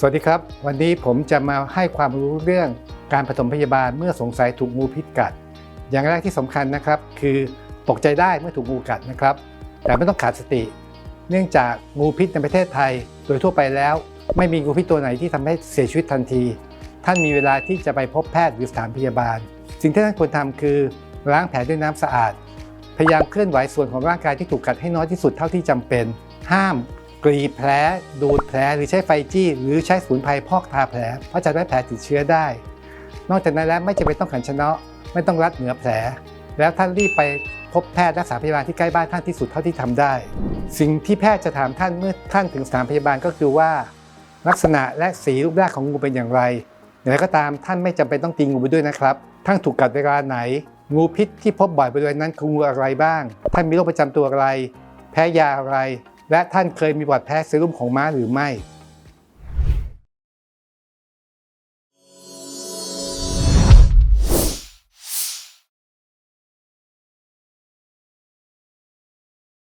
สวัสดีครับ วันนี้ผมจะมาให้ความรู้เรื่องการปฐมพยาบาลเมื่อสงสัยถูกงูพิษกัด อย่างแรกที่สำคัญนะครับ คือตกใจได้เมื่อถูกงูกัดนะครับ แต่ไม่ต้องขาดสติ เนื่องจากงูพิษในประเทศไทย โดยทั่วไปแล้ว ไม่มีงูพิษตัวไหนที่ทำให้เสียชีวิตทันที ท่านมีเวลาที่จะไปพบแพทย์หรือสถานพยาบาล สิ่งที่ท่านควรทำคือล้างแผลด้วยน้ำสะอาด พยายามเคลื่อนไหวส่วนของร่างกายที่ถูกกัดให้น้อยที่สุดเท่าที่จำเป็น ห้าม กรีแผลดูดแผลหรือใช้ไฟจี้ หรือใช้สมุนไพรพอกทาแผล เพราะจะทำให้แผลติดเชื้อได้ นอกจากนั้นแล้วไม่จำเป็นต้องขันชนะไม่ต้องรัดเหนือแผล แล้วท่านรีบไปพบแพทย์รักษาพยาบาลที่ใกล้บ้านท่านที่สุดเท่าที่ทำได้ สิ่งที่แพทย์จะถามท่านเมื่อท่านถึงสถานพยาบาลก็คือว่า ลักษณะและสีรูปร่างของงูเป็นอย่างไรอย่างไรก็ตามท่านไม่จำเป็นต้องตีงูไปด้วยนะครับท่านถูกกัดเวลาไหน งูพิษที่พบบ่อยบริเวณนั้นคืองูอะไรบ้าง ท่านมีโรคประจำตัวอะไร แพ้ยาอะไร และท่านเคยมีบาดแผลเซรุ่มของม้าหรือไม่